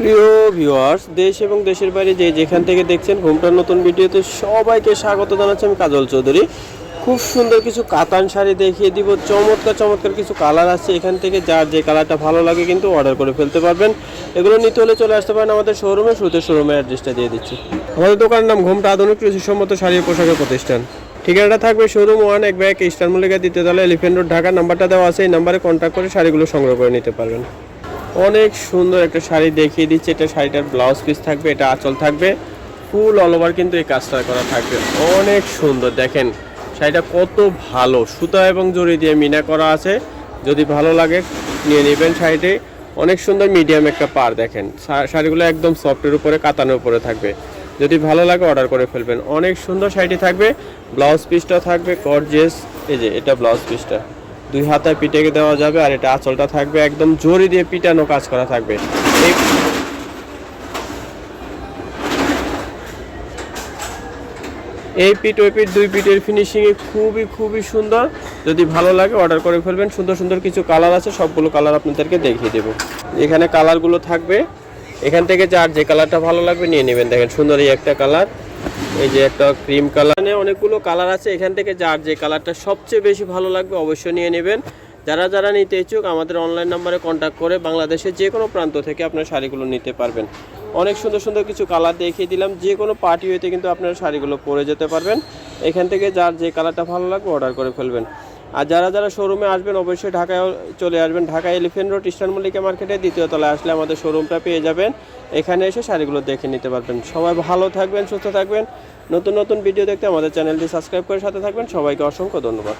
প্রিয় ভিউয়ার্স দেশ এবং দেশের বাইরে যে যেখান থেকে দেখছেন ঘুমটার নতুন ভিডিওতে সবাইকে স্বাগত জানাচ্ছি আমি কাজল চৌধুরী। খুব সুন্দর কিছু কাতান শাড়ি দেখিয়ে দিব, চমৎকার চমৎকার কিছু কালার আছে এখান থেকে, যার যে কালারটা ভালো লাগে কিন্তু অর্ডার করে ফেলতে পারবেন। এগুলো নিতে হলে চলে আসতে পারেন আমাদের শোরুমে শুরুতে শোরুমের অ্যাড্রেসটা দিয়ে দিচ্ছি। আমাদের দোকানের নাম ঘুমটা আধুনিক কৃষিসম্মত শাড়ি পোশাকের প্রতিষ্ঠান। ঠিকানাটা থাকবে শোরুম ওয়ান এক ব্যাগ ইস্টার মল্লিকা, দ্বিতীয় তলা এলিফেন্ট রোড ঢাকা নাম্বারটা দেওয়া আছে, এই নাম্বারে কন্ট্যাক্ট করে শাড়িগুলো সংগ্রহ করে নিতে পারবেন। অনেক সুন্দর একটা শাড়ি দেখিয়ে দিচ্ছে। এটা শাড়িটার ব্লাউজ পিস থাকবে, এটা আঁচল থাকবে। ফুল অল ওভার কিন্তু এই কাজটা করা থাকবে। অনেক সুন্দর, দেখেন। শাড়িটা কত ভালো। সুতা এবং জড়ি দিয়ে মিনা করা আছে। যদি ভালো লাগে, নিয়ে নেবেন শাড়িটি। অনেক সুন্দর মিডিয়াম একটা পার দেখেন। শাড়িগুলো একদম সফটের উপরে, কাতানোর উপরে থাকবে। যদি ভালো লাগে অর্ডার করে ফেলবেন। অনেক সুন্দর শাড়িটি থাকবে। ব্লাউজ পিসটা থাকবে গর্জিয়াস এই যে, এটা ব্লাউজ পিসটা দুই হাতায় পিঠে দেওয়া যাবে আর এটা আঁচলটা থাকবে একদম জোরে দিয়ে পিটানো কাজ করা থাকবে। এই পিঠ, ওই পিঠ দুই পিঠের ফিনিশিং খুবই খুবই সুন্দর। যদি ভালো লাগে অর্ডার করে ফেলবেন। সুন্দর সুন্দর কিছু কালার আছে, সবগুলো কালার আপনাদেরকে দেখিয়ে দেবো। এখানে কালারগুলো থাকবে। এখান থেকে যার যে কালারটা ভালো লাগবে নিয়ে নেবেন। দেখেন সুন্দর এই একটা কালার এই যে একটা ক্রিম কালার এখানে অনেকগুলো কালার আছে, এখান থেকে যার যে কালারটা সবচেয়ে বেশি ভালো লাগবে অবশ্যই নিয়ে নেবেন। যারা যারা নিতে ইচ্ছুক, আমাদের অনলাইন নাম্বারে কন্ট্যাক্ট করে বাংলাদেশের যে কোনো প্রান্ত থেকে আপনার শাড়িগুলো নিতে পারবেন। অনেক সুন্দর সুন্দর কিছু কালার দেখিয়ে দিলাম যে কোনো পার্টি হইতে কিন্তু আপনার শাড়িগুলো পরে যেতে পারবেন। এখান থেকে যার যে কালারটা ভালো লাগবে অর্ডার করে ফেলবেন। আর যারা যারা শোরুমে আসবেন, অবশ্যই ঢাকায় চলে আসবেন। Dhaka Elephant Road Eastern Mallika মার্কেটে দ্বিতীয় তলায় আসলে আমাদের শোরুমটা পেয়ে যাবেন। এখানে এসে শাড়িগুলো দেখে নিতে পারবেন। সবাই ভালো থাকবেন, সুস্থ থাকবেন। নতুন নতুন ভিডিও দেখতে আমাদের চ্যানেলটি সাবস্ক্রাইব করে সাথে থাকবেন। সবাইকে অসংখ্য ধন্যবাদ।